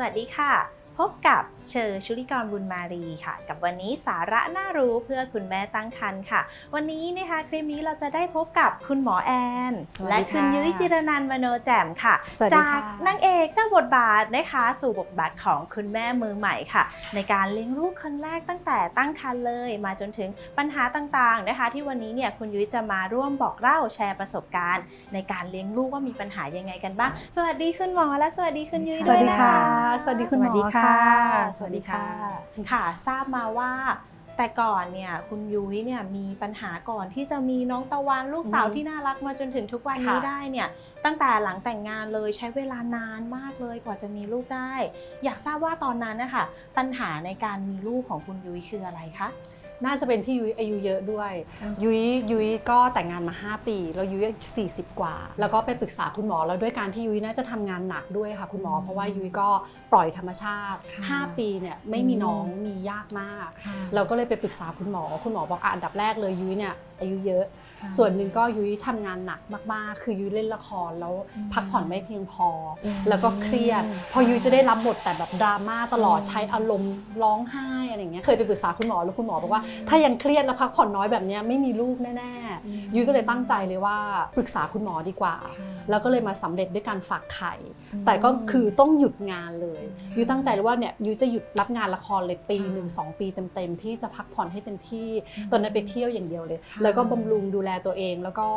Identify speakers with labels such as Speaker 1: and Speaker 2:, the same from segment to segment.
Speaker 1: สวัสดีค่ะ พบกับเชอร์ชุลิกรบุญมารีค่ะ กับวันนี้สาระน่ารู้เพื่อคุณแม่ตั้งครรภ์ค่ะ วันนี้นะคะคลิปนี้เราจะได้พบกับคุณหมอแอน
Speaker 2: สวัสดี
Speaker 1: และคุณ
Speaker 2: ค่ะ
Speaker 1: ยุ้ยจิรนันท์มโนแจ่มค่ะ
Speaker 2: สวัสดี
Speaker 1: จาก
Speaker 2: ค่ะ
Speaker 1: นางเอกเจ้าบทบาทนะคะ สู่บทบาทของคุณแม่มือใหม่ค่ะ ในการเลี้ยงลูกคนแรกตั้งแต่ตั้งครรภ์เลย มาจนถึงปัญหาต่างๆนะคะ ที่วันนี้เนี่ยคุณยุ้ยจะมาร่วมบอกเล่าแชร์ประสบการณ์ ในการเลี้ยงลูกว่ามีปัญหายังไงกันบ้าง สวัสดีคุณหมอและสวัสดีคุณยุ้ย
Speaker 2: สวัสดี
Speaker 1: ด้วยน
Speaker 2: ค่ะ สวัสดีคุณหมอ
Speaker 3: สวัสดีค่ะ
Speaker 2: สวัสดีค่ะ
Speaker 1: ค่ะ ทราบมาว่า แต่ก่อนเนี่ยคุณยุ้ยเนี่ยมีปัญหาก่อนที่จะมีน้องตะวันลูกสาว
Speaker 2: อืม
Speaker 1: ที่น่ารักมาจนถึงทุกวันนี้
Speaker 2: ค่ะ
Speaker 1: ได้เนี่ยตั้งแต่หลังแต่งงานเลยใช้เวลานานมากเลยกว่าจะมีลูกได้ อยากทราบว่าตอนนั้นนะคะปัญหาในการมีลูกของคุณยุ้ยคืออะไรคะ
Speaker 2: น่าจะเป็นที่ยุ้ยอายุเยอะด้วย
Speaker 3: อ้าว
Speaker 2: ยุ้ยยุ้ยก็แต่งงานมา 5 ปี แล้วยุ้ย40 กว่า แล้วก็ไปปรึกษาคุณหมอแล้วด้วยการที่ยุ้ยน่าจะทำงานหนักด้วยค่ะคุณหมอ
Speaker 3: อืม
Speaker 2: เพราะว่ายุ้ยก็ปล่อยธรรมชาติ
Speaker 3: ค่ะ
Speaker 2: 5ปีเนี่ยไม่มี
Speaker 3: อืม
Speaker 2: น้องมียากมาก
Speaker 3: ค่ะ
Speaker 2: เราก็เลยไปปรึกษาคุณหมอ คุณหมอบอกอะอันดับแรกเลยยุ้ยเนี่ยอายุเยอะ
Speaker 3: ค่ะ
Speaker 2: ส่วนหนึ่งก็ยุ้ยทำงานหนักมากๆ คือยุ้ยเล่นละครแล้ว
Speaker 3: อืม
Speaker 2: พักผ่อนไม่เพียงพออ
Speaker 3: ม
Speaker 2: แล้วก็เครียด พอยุ้ยจะได้รับบทแต่แบบดราม่าตลอด
Speaker 3: อืม
Speaker 2: ใช้อารมณ์ร้องไห้อะไรอย่างเงี้ยเคยไปปรึกษาคุณหมอแล้วคุณหมอบอกว่าถ้ายังเครียดและพักผ่อนน้อยแบบเนี้ยไม่มีลูกแน่ๆยุ้ยก็เลยตั้งใจเลยว่าปรึกษาคุณหมอดีกว่า
Speaker 3: ค่ะ
Speaker 2: แล้วก็เลยมาสำเร็จด้วยการฝากไข่
Speaker 3: อืม
Speaker 2: แต่ก็คือต้องหยุดงานเลย
Speaker 3: ค่ะ
Speaker 2: ยุ้ยตั้งใจเลยว่าเนี่ยยุ้ยจะหยุดรับงานละครเลยปี
Speaker 3: ค่ะ
Speaker 2: หนึ่งสองปีเต็มๆที่จะพักผ่อนให้เต็มที่
Speaker 3: อืม
Speaker 2: ตอนนั้นไปเที่ยวอย่างเดียวเลย
Speaker 3: ค่ะ
Speaker 2: แล้วก็บำรุงดูแลตัวเอง แล้วก็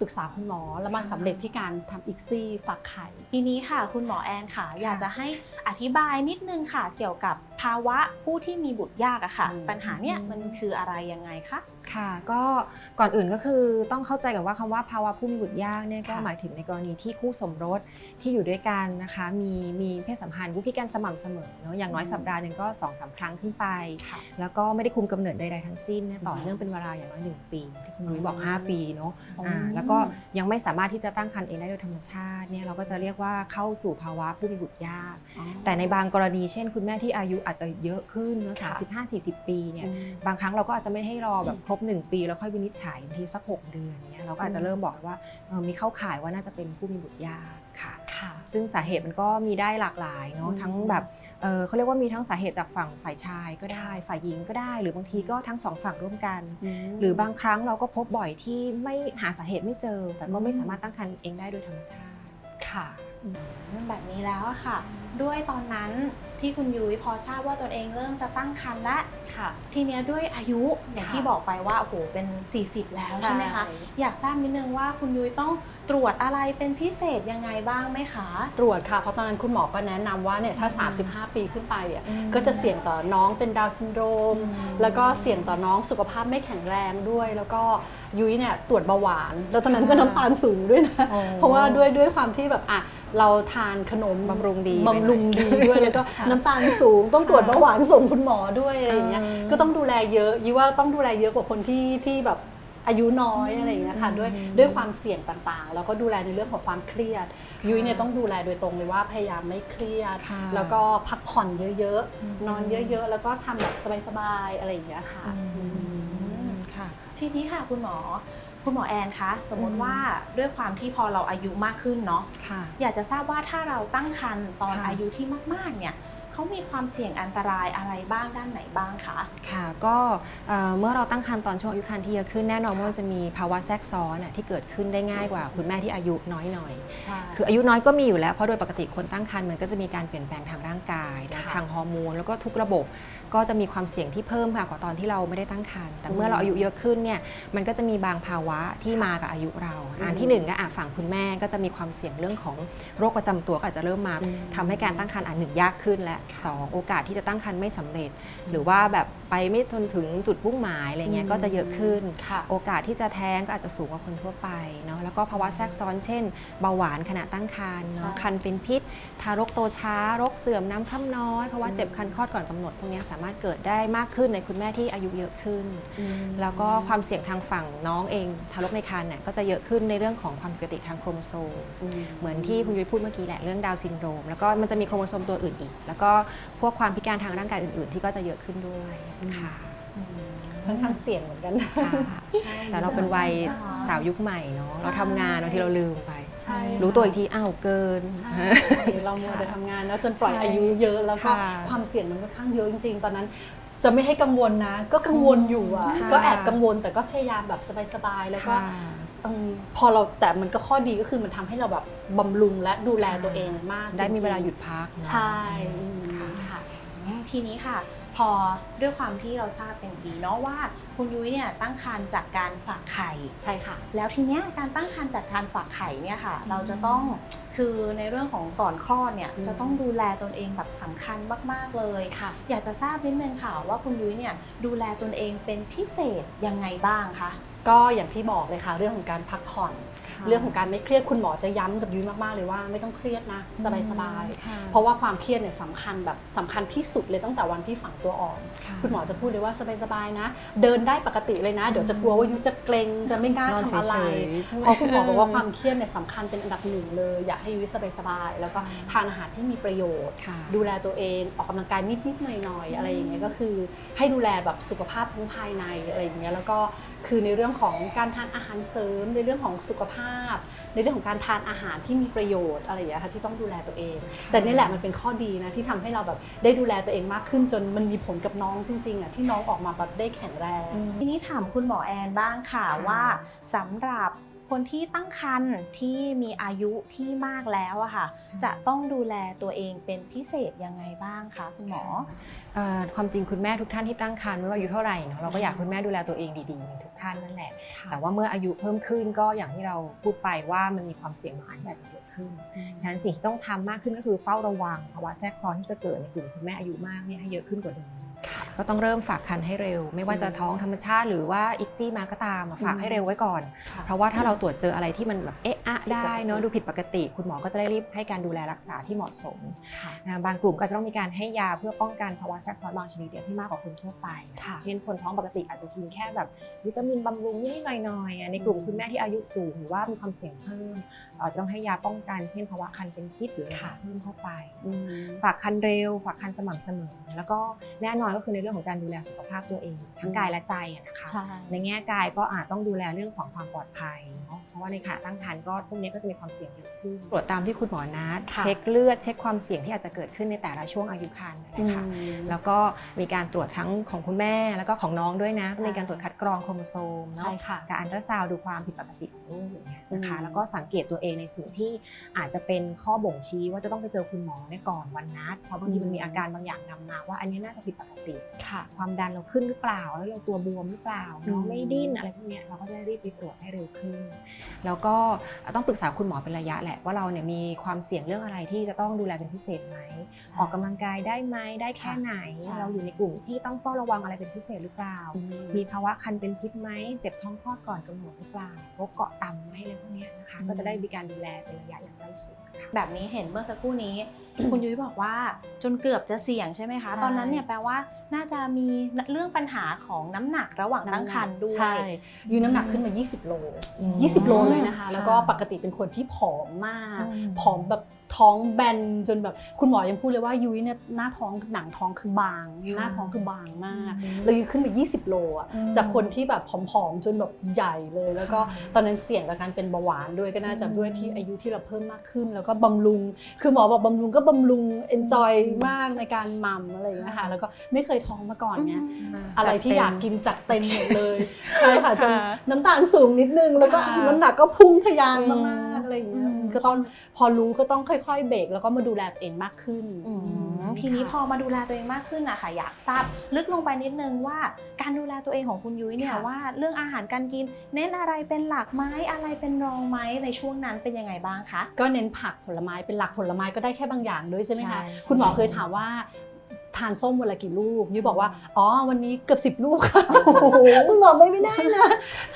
Speaker 2: ปรึกษาคุณหมอแล้วมา
Speaker 3: ค่ะ
Speaker 2: สำเร็จที่การทำอีกซี่ฝากไข่
Speaker 1: ทีนี้ค่ะ คุณหมอแอนค่ะ อยากจะให้อธิบายนิดนึงค่ะ เกี่ยวกับภาวะผู้ที่มีบุตรยากอะค่ะ
Speaker 2: อืม
Speaker 1: ปัญหาเนี่ยมันคืออะไรยังไงคะ
Speaker 3: ค่ะก็ก่อนอื่นก็คือต้องเข้าใจกันว่าคำว่าภาวะผู้มีบุตรยากเนี่ยก็
Speaker 2: ค่ะ
Speaker 3: หมายถึงในกรณีที่คู่สมรสที่อยู่ด้วยกันนะคะมีมีเพศสัมพันธ์คู่พิการสม่ำเสมอเนาะอย่างน้อย
Speaker 2: อืม
Speaker 3: สัปดาห์หนึ่งก็2อสาครั้งขึ้นไป
Speaker 2: ค่ะ
Speaker 3: แล้วก็ไม่ได้คุมกำเนิดใดๆทั้งสิ้นเนี่ยต่อ
Speaker 2: อืม
Speaker 3: เนื่องเป็นเวลาอย่างน้อยหนึ่งปีที่คุณนุ้ยบอก
Speaker 2: อืม
Speaker 3: 5ปีเนาะ
Speaker 2: อ๋ออ่
Speaker 3: อ่าแล้วก็ยังไม่สามารถที่จะตั้งครรภ์เองได้โดยธรรมชาติเนี่ยเราก็จะเรียกว่าเข้าสู่ภาวะผู้มีบุตรยาก แต่ในบางกรณีเช่น คุณแม่ที่อายุอาจจะเยอะขึ้นเนอะ
Speaker 2: ค่ะ
Speaker 3: สามสิบห้าสี่สิบปีเนี่ย
Speaker 2: อืม
Speaker 3: บางครั้งเราก็อาจจะไม่ให้รอแบบครบ 1 ปีแล้วค่อยวินิจฉัยบางทีสัก 6 เดือนเนี้ยเราก็อาจจะเริ่มบอกว่าเออมีเข้าข่ายว่าน่าจะเป็นผู้มีบุตรยากค่ะ
Speaker 2: ค่ะ
Speaker 3: ซึ่งสาเหตุมันก็มีได้หลากหลายเนาะ
Speaker 2: อืม
Speaker 3: ทั้งแบบเออเขาเรียกว่ามีทั้งสาเหตุจากฝั่งฝ่ายชายก็ได้ ฝ่ายหญิงก็ได้ หรือบางทีก็ทั้งสองฝั่งร่วมกัน หรือบางครั้งเราก็พบบ่อยที่ไม่หาสาเหตุไม่เจอ แต่ก็ไม่
Speaker 2: อืม
Speaker 3: สามารถตั้งครรภ์เองได้โดยธรรมชาติ
Speaker 2: ค่ะ
Speaker 1: แบบนี้แล้วอะค่ะ ด้วยตอนนั้นที่คุณยุ้ยพอทราบว่าตนเองเริ่มจะตั้งครรภ์และ
Speaker 2: ค่ะ
Speaker 1: ทีเนี้ยด้วยอายุอย่าง
Speaker 2: ค่ะ
Speaker 1: ที่บอกไปว่าโอ้โหเป็น 40 แล้วใช่ไหมคะ
Speaker 2: ใช่
Speaker 1: อยากทราบนิดนึงว่าคุณยุ้ยต้องตรวจอะไรเป็นพิเศษยังไงบ้างไหมคะ
Speaker 2: ตรวจค่ะ เพราะตอนนั้นคุณหมอก็แนะนำว่าเนี่ยถ้า
Speaker 3: อืม
Speaker 2: 35 ปีขึ้นไปอะ
Speaker 3: อืม
Speaker 2: ก็จะเสี่ยงต่อน้องเป็นดาวน์ซินโดรม
Speaker 3: อืม
Speaker 2: แล้วก็เสี่ยงต่อน้องสุขภาพไม่แข็งแรงด้วย แล้วก็ยุ้ยเนี่ยตรวจเบาหวาน แล้วตอนนั้นก็
Speaker 3: ค่ะ
Speaker 2: น้ำตาลสูงด้วยนะ
Speaker 3: อ๋อ
Speaker 2: เพราะว่าด้วยด้วยความที่แบบอะเราทานขนม
Speaker 3: บำรุงดี
Speaker 2: บำรุงดีด้วยแล้วก็
Speaker 3: ค่ะ
Speaker 2: น้ำตาลสูง ต้องตรวจเบาหวานส่งคุณหมอด้วยอะไรอย่างเงี้ย
Speaker 3: อืม
Speaker 2: ก็ต้องดูแลเยอะยุ้ยว่าต้องดูแลเยอะกว่าคนที่ที่แบบอายุน้อยอะไรอย่างเงี้ยค่ะ
Speaker 3: อืม
Speaker 2: ด้วยด้วยความเสี่ยงต่างๆ แล้วก็ดูแลในเรื่องของความเครียด ยุ้ยเนี่ยต้องดูแลโดยตรงเลยว่าพยายามไม่เครียด
Speaker 3: ค่ะ
Speaker 2: แล้วก็พักผ่อนเยอะ
Speaker 3: อืม
Speaker 2: ๆนอนเยอะๆ แล้วก็ทำแบบสบายๆ อะไรอย่างเงี้ยค่ะ
Speaker 3: อืมค่ะ
Speaker 1: ทีนี้ค่ะคุณหมอ คุณหมอแอนคะสมมติ
Speaker 3: อืม
Speaker 1: ว่าด้วยความที่พอเราอายุมากขึ้นเนาะ
Speaker 3: ค่ะ
Speaker 1: อยากจะทราบว่าถ้าเราตั้งครรภ์ตอน
Speaker 3: ค่ะ
Speaker 1: อายุที่มากๆเนี่ยเขามีความเสี่ยงอันตรายอะไรบ้างด้านไหนบ้างคะ
Speaker 3: ค่ะก็เอ่อเมื่อเราตั้งครรภ์ตอนช่วงอายุครรภ์ที่เยอะขึ้นแน่นอนว่ามันจะมีภาวะแทรกซ้อนอะที่เกิดขึ้นได้ง่ายกว่า คุณแม่ที่อายุน้อยหน่อย
Speaker 2: ใช่
Speaker 3: คืออายุน้อยก็มีอยู่แล้วเพราะโดยปกติคนตั้งครรภ์มันก็จะมีการเปลี่ยนแปลงทางร่างกายนะ
Speaker 2: ค่ะ
Speaker 3: ทางฮอร์โมนแล้วก็ทุกระบบ ก็จะมีความเสี่ยงที่เพิ่มค่ะกว่าตอนที่เราไม่ได้ตั้งครรภ์แต่เมื่อเราอายุเยอะขึ้นเนี่ยมันก็จะมีบางภาวะที่มากับอายุเรา อันที่หนึ่งก็อะฝั่งคุณแม่ก็จะมีความเสี่ยงเรื่องของโรคประจำตัวก็อาจจะเริ่มมา
Speaker 2: อืม
Speaker 3: ทำให้การตั้งครรภ์อันหนึ่งยากขึ้น และสองโอกาสที่จะตั้งครรภ์ไม่สำเร็จ หรือว่าแบบไปไม่ทนถึงจุดมุ่งหมายอะไรเงี้ยก็จะเยอะขึ้น
Speaker 2: ค่ะ
Speaker 3: โอกาสที่จะแท้งก็อาจจะสูงกว่าคนทั่วไปเนาะแล้วก็ภาวะแทรกซ้อนเช่น เบาหวานขณะตั้งครรภ์เนาะ
Speaker 2: ใช่
Speaker 3: คันเป็นพิษ ทารกโตช้ารกเสื่อมน้ำค่ำน้อย เพราะว่า
Speaker 2: อืม
Speaker 3: เจ็บคันคลอดก่อนกำหนดพวกเนี้ยสามารถเกิดได้มากขึ้นในคุณแม่ที่อายุเยอะขึ้น แล้วก็ความเสี่ยงทางฝั่งน้องเองทารกในครรภ์เนี่ยก็จะเยอะขึ้นในเรื่องของความผิดปกติทางโครโมโซม เหมือนที่คุณยุ้ยพูดเมื่อกี้แหละเรื่องดาวน์ซินโดรม แล้วก็มันจะมีโครโมโซมตัวอื่นอีก แล้วก็พวกความพิการทางร่างกายอื่น ๆ ที่ก็จะเยอะขึ้นด้วยค่ะ
Speaker 2: ค่อนข้างเสี่ยงเหมือนกัน
Speaker 3: ค่ะแต่เราเป็นวัยสาวยุคใหม่เนาะ
Speaker 2: ใช่
Speaker 3: เราทำงานบางทีเราลืมไป
Speaker 2: ใช่
Speaker 3: รู้ตัวอีกทีอ้าวเกิน
Speaker 2: ใช่เรามัวแต่ทำงานแล้วจนปล่อย
Speaker 3: ใช่
Speaker 2: อายุเยอะแล้วก็
Speaker 3: ค่ะ
Speaker 2: ความเสี่ยงมันค่อนข้างเยอะจริง ๆ ตอนนั้น จะไม่ให้กังวลนะ ก็กังวลอยู่อะ
Speaker 3: ค่ะ
Speaker 2: ก็แอบกังวลแต่ก็พยายามแบบสบายๆแล้วก็
Speaker 3: ค่ะ
Speaker 2: อืมพอเราแต่มันก็ข้อดีก็คือมันทำให้เราแบบบำรุงและดูแลตัวเองมาก
Speaker 3: ได้มี
Speaker 2: จริงๆ
Speaker 3: เวลาหยุดพักเนอะ
Speaker 2: ใช่อืม
Speaker 3: ค่ะ
Speaker 2: ค่ะ
Speaker 1: ทีนี้ค่ะ พอด้วยความที่เราทราบเป็นดีเนาะว่าคุณยุ้ยเนี่ยตั้งครรภ์จากการฝากไข่
Speaker 2: ใช่ค่ะ
Speaker 1: แล้วทีเนี้ยการตั้งครรภ์จากการฝากไข่เนี่ยค่ะ เราจะต้องคือในเรื่องของก่อนคลอดเนี่ย
Speaker 2: อืม
Speaker 1: จะต้องดูแลตนเองแบบสำคัญมากๆเลย
Speaker 2: ค่ะ
Speaker 1: อยากจะทราบนิดนึงค่ะว่าคุณยุ้ยเนี่ยดูแลตนเองเป็นพิเศษยังไงบ้างคะ
Speaker 2: ก็อย่างที่บอกเลยค่ะเรื่องของการพักผ่อน เรื่องของการไม่เครียดคุณหมอจะย้ำกับยุ้ยมาก ๆ เลยว่าไม่ต้องเครียดนะ สบายๆ
Speaker 3: ค่ะ
Speaker 2: เพราะว่าความเครียดเนี่ยสำคัญแบบสำคัญที่สุดเลยตั้งแต่วันที่ฝังตัวอ่อน
Speaker 3: ค่ะ
Speaker 2: คุณหมอจะพูดเลยว่าสบาย ๆ นะ เดินได้ปกติเลยนะ เดี๋ยวจะกลัวว่ายุจะเกรงจะไม่กล้าน
Speaker 3: อน
Speaker 2: ทำอะไร
Speaker 3: เฉยๆใช่ไหม
Speaker 2: เพราะคุณหมอบอกว่าความเครียดเนี่ยสำคัญเป็นอันดับหนึ่งเลย อยากให้ยุ้ยสบาย ๆ แล้วก็ทานอาหารที่มีประโยชน์
Speaker 3: ค่ะ
Speaker 2: ดูแลตัวเองออกกำลังกายนิด ๆ หน่อย ๆ อะไรอย่างเงี้ยก็คือ ให้ดูแลแบบสุขภาพทั้งภายในอะไรอย่างเงี้ยแล้วก็คือในเรื่องของการทานอาหารเสริม ในเรื่องของสุขภาพ ในเรื่องของการทานอาหารที่มีประโยชน์อะไรอย่างเงี้ยค่ะที่ต้องดูแลตัวเอง แต่นี่แหละมันเป็นข้อดีนะที่ทำให้เราแบบได้ดูแลตัวเองมากขึ้นจนมันมีผลกับน้องจริงๆอะที่น้องออกมาแบบได้แข็งแรง
Speaker 1: ทีนี้ถามคุณหมอแอนบ้างค่ะ
Speaker 3: ค่ะ
Speaker 1: ว่าสำหรับ คนที่ตั้งครรภ์ที่มีอายุที่มากแล้วอะค่ะ จะต้องดูแลตัวเองเป็นพิเศษยังไงบ้างคะคุณหมอ
Speaker 3: เอ่อความจริงคุณแม่ทุกท่านที่ตั้งครรภ์ไม่ว่าอายุเท่าไหร่เนาะเราก็อยากให้คุณแม่ดูแลตัวเองดีๆทุกท่านนั่นแหละ แต่ว่าเมื่ออายุเพิ่มขึ้นก็อย่างที่เราพูดไปว่ามันมีความเสี่ยงหลายที่อาจจะเกิดขึ้นดังนั้นสิ่งที่ต้องทำมากขึ้นก็คือเฝ้าระวังภาวะแทรกซ้อนที่จะเกิดในกลุ่มคุณแม่อายุมากเนี่ยให้เยอะขึ้นกว่าเดิม ก็ต้องเริ่มฝากคันให้เร็ว ไม่ว่าจะท้องธรรมชาติหรือว่าอิกซี่มาก็ตามอะฝากให้เร็วไว้ก่อน
Speaker 2: ค่ะ
Speaker 3: เพราะว่าถ้าเราตรวจเจออะไรที่มันแบบเอ๊ะอะได้เนาะดูผิดปกติ คุณหมอก็จะได้รีบให้การดูแลรักษาที่เหมาะสมนะบางกลุ่มก็จะต้องมีการให้ยาเพื่อป้องกันภาวะแทรกซ้อนบางชนิดเนี่ยที่มากกว่าคนทั่วไป
Speaker 2: ค่ะ
Speaker 3: เช่นคนท้องปกติอาจจะกินแค่แบบวิตามินบำรุงนิดๆหน่อยๆอะในกลุ่มคุณแม่ที่อายุสูงหรือว่ามีความเสี่ยงเพิ่มเราจะต้องให้ยาป้องกัน เช่นภาวะคันเป็นพิษหรืออะไรเพิ่มเข้าไป
Speaker 2: อืม
Speaker 3: ฝากคันเร็ว ฝากคันสม่ำเสมอ แล้วก็แน่นอนก็คือในเรื่องของการดูแลสุขภาพตัวเอง ทั้งกายและใจอะนะคะ
Speaker 2: ใช่
Speaker 3: ในแง่กายก็อาจต้องดูแลเรื่องของความปลอดภัยเนาะเพราะว่าในขณะตั้งครรภ์ก็พวกนี้ก็จะมีความเสี่ยงเยอะขึ้นตรวจตามที่คุณหมอนัด
Speaker 2: ค่ะ
Speaker 3: เช็คเลือดเช็คความเสี่ยงที่อาจจะเกิดขึ้นในแต่ละช่วงอายุครรภ์นั่นแหละค่ะแล้วก็มีการตรวจทั้งของคุณแม่แล้วก็ของน้องด้วยนะ
Speaker 2: ใช่
Speaker 3: มีการตรวจคัดกรองโครโมโซม
Speaker 2: ใช่
Speaker 3: เนาะ
Speaker 2: ค่ะ
Speaker 3: การอันตราซาวด์ดูความผิดปกติของลูกอย่างเงี้ยนะคะ
Speaker 2: อืม
Speaker 3: แล้วก็สังเกตตัวเองในสิ่งที่อาจจะเป็นข้อบ่งชี้ว่าจะต้องไปเจอคุณหมอในก่อนวันนัดเพราะบางทีมันมีอาการบางอย่างนำมาว่าอันนี้น่าจะผิดปกติ
Speaker 2: ค่ะ
Speaker 3: ความดันเราขึ้นหรือเปล่า แล้วเราตัวบวมหรือเปล่าน้อง
Speaker 2: อืม
Speaker 3: ไม่ดิ้นอะไรพวกเนี้ยเราก็จะได้รีบไปตรวจให้เร็วขึ้น แล้วก็ต้องปรึกษาคุณหมอเป็นระยะแหละว่าเราเนี่ยมีความเสี่ยงเรื่องอะไรที่จะต้องดูแลเป็นพิเศษไหมออกกำลังกายได้ไหมได้แค่ไหน
Speaker 2: ใช่
Speaker 3: เราอยู่ในกลุ่มที่ต้องเฝ้าระวังอะไรเป็นพิเศษหรือเปล่า มีภาวะคันเป็นพิษไหมเจ็บท้องคลอดก่อนกำหนดหรือเปล่าโรคเกาะต่ำไหมอะไรพวกเนี้ยนะคะ
Speaker 2: อืม
Speaker 3: ก็จะได้มีการดูแลเป็นระยะอย่างใกล้ชิดค่ะ
Speaker 1: แบบนี้เห็นเมื่อสักครู่นี้ คุณยุ้ยบอกว่าจนเกือบจะเสี่ยงใช่ไหมคะ
Speaker 2: ใช่
Speaker 1: ตอนนั้นเนี่ยแปลว่าน่าจะมีเรื่องปัญหาของน้ำหนักระหว่างตั้งครรภ์ด้วย
Speaker 2: ใช่ยูน้ำหนักขึ้นมา 20 โล
Speaker 3: อืม
Speaker 2: 20 โลเลยนะคะ
Speaker 3: ค่ะ
Speaker 2: แล้วก็ปกติเป็นคนที่ผอมมาก
Speaker 1: อืม
Speaker 2: ผอมแบบ ท้องแบนจนแบบคุณหมอยังพูดเลยว่ายุ้ยเนี่ยหน้าท้องหนังท้องคือบาง หน้าท้องคือบางมากแล้วยุ้ยขึ้นมา20 โลอะ
Speaker 3: อืม
Speaker 2: จากคนที่แบบผอมๆจนแบบใหญ่เลย แล้วก็ตอนนั้นเสี่ยงกับการเป็นเบาหวานด้วยก็น่าจะ
Speaker 3: อืม
Speaker 2: ด้วยที่อายุที่เราเพิ่มมากขึ้น แล้วก็บำรุง คือหมอบอกบำรุงก็บำรุง enjoy มากในการมัมอะไรอย่างเงี้ยค่ะแล้วก็ไม่เคยท้องมาก่อนเนี่ยอะไรที่อยากกินจัดเต็มหมดเลยใช่ค่ะจน
Speaker 1: ค่ะ
Speaker 2: น้ำตาลสูงนิดนึงแล้วก็
Speaker 3: ค่ะ
Speaker 2: น้ำหนักก็พุ่งทะยาน
Speaker 3: อืม
Speaker 2: มากๆอะไรอย่างเงี้ย
Speaker 1: อืม
Speaker 2: ก็ต้องพอรู้ก็ต้องค่อย ๆ เบรกแล้วก็มาดูแลตัวเองมากขึ้น
Speaker 1: อืมทีนี้พอมาดูแลตัวเองมากขึ้นอะค่ะอยากทราบลึกลงไปนิดนึงว่าการดูแลตัวเองของคุณยุ้ยเนี่ย
Speaker 2: ค่ะ
Speaker 1: ว่าเรื่องอาหารการกิน เน้นอะไรเป็นหลักไหมอะไรเป็นรองไหมในช่วงนั้นเป็นยังไงบ้างคะ
Speaker 2: ก็เน้นผักผลไม้เป็นหลักผลไม้ก็ได้แค่บางอย่างด้วยใช่ไหมคะ
Speaker 3: ใช่
Speaker 2: คุณหมอเคยถามว่า ทานส้มวันละกี่ลูกยุ้ยบอกว่า อ๋อ วันนี้เกือบสิบลูกค่ะคุณหมอไม่ไม่ได้นะ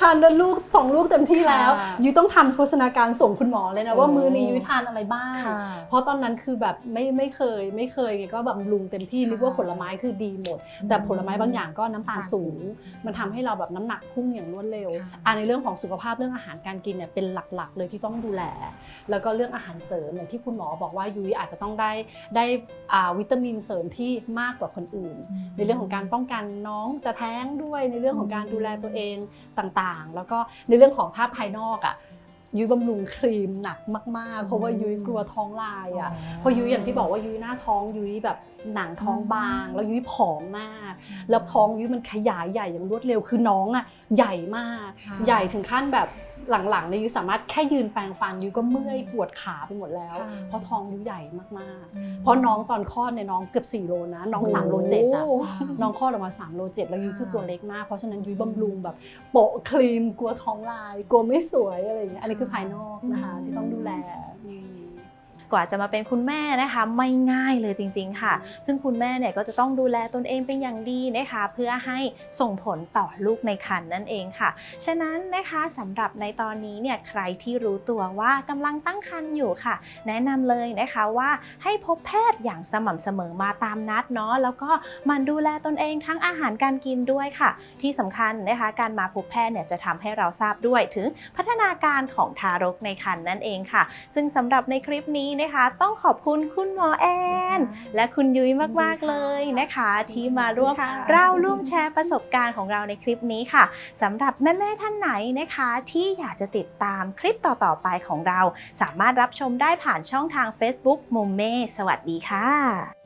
Speaker 2: ทานแต่ลูกสองลูกเต็มที่แล้ว
Speaker 3: ค่ะ
Speaker 2: ยุ้ยต้องทำโฆษณาการส่งคุณหมอเลยนะว่า
Speaker 3: โอ้
Speaker 2: มือนี้ยุ้ยทานอะไรบ้าง
Speaker 3: ค่ะ
Speaker 2: เพราะตอนนั้นคือแบบไม่ไม่เคยไม่เคยไงก็แบบลุงเต็มที่
Speaker 3: ค่ะ
Speaker 2: นึกว่าผลไม้คือดีหมด แต่ผลไม้บางอย่างก็น้ำตาลสูง มันทำให้เราแบบน้ำหนักพุ่งอย่างรวดเร็ว
Speaker 3: ค่ะ
Speaker 2: อ่าในเรื่องของสุขภาพเรื่องอาหารการกินเนี่ยเป็นหลักๆ เลยที่ต้องดูแล แล้วก็เรื่องอาหารเสริมอย่างที่คุณหมอบอกว่ายุ้ยอาจจะต้องได้ได้อ่าวิตามินเสริมที่มากกว่าคนอื่น ในเรื่องของการป้องกันน้องจะแท้งด้วยในเรื่องของการดูแลตัวเองต่างๆ แล้วก็ในเรื่องของท่าภายนอกอะยุ้ยบำรุงครีมหนักมาก ๆ เพราะว่ายุ้ยกลัวท้องลายอะเพราะยุ้ยอย่างที่บอกว่ายุ้ยหน้าท้องยุ้ยแบบหนังท้องบาง แล้วยุ้ยผอมมาก แล้วท้องยุ้ยมันขยายใหญ่อย่างรวดเร็วคือน้องอะใหญ่มาก
Speaker 3: ค่ะ
Speaker 2: ใหญ่ถึงขั้นแบบ หลังๆเนี่ยยุ้ยสามารถแค่ยืนแปรงฟันยุ้ยก็เมื่อยปวดขาไปหมดแล้ว
Speaker 3: ค่ะ
Speaker 2: เพราะท้องยุ้ยใหญ่มากๆ เพราะน้องตอนคลอดเนี่ยน้องเกือบ4โลนะน้อง3โลเจ็ดอะ
Speaker 3: โอ้
Speaker 2: น้องคลอดออกมา3โลเจ็ดแล้วยุ้ย
Speaker 3: ค่ะ
Speaker 2: คือตัวเล็กมาก เพราะฉะนั้นยุ้ยบำรุงแบบโปะครีมกลัวท้องลาย กลัวไม่สวยอะไรอย่างเงี้ยอันนี้คือภายนอกนะคะที่ต้องดูแลอืม
Speaker 1: กว่าจะมาเป็นคุณแม่นะคะ ไม่ง่ายเลยจริง ๆ ค่ะ ซึ่งคุณแม่เนี่ยก็จะต้องดูแลตนเองเป็นอย่างดีนะคะ เพื่อให้ส่งผลต่อลูกในครรภ์นั่นเองค่ะ ฉะนั้นนะคะสำหรับในตอนนี้เนี่ยใครที่รู้ตัวว่ากำลังตั้งครรภ์อยู่ค่ะ แนะนำเลยนะคะว่าให้พบแพทย์อย่างสม่ำเสมอมาตามนัดเนาะแล้วก็หมันดูแลตนเองทั้งอาหารการกินด้วยค่ะ ที่สำคัญนะคะการมาพบแพทย์เนี่ยจะทำให้เราทราบด้วยถึงพัฒนาการของทารกในครรภ์นั่นเองค่ะ ซึ่งสำหรับในคลิปนี้นะคะ ต้องขอบคุณคุณหมอแอน และคุณยุ้ยมากๆเลยนะคะ ที่มาร่วม
Speaker 3: ค่ะ
Speaker 1: เล่าร่วมแชร์ประสบการณ์ของเราในคลิปนี้ค่ะสำหรับแม่ๆท่านไหนนะคะ ที่อยากจะติดตามคลิปต่อๆไปของเรา สามารถรับชมได้ผ่านช่องทาง Facebook มุมเม่สวัสดีค่ะ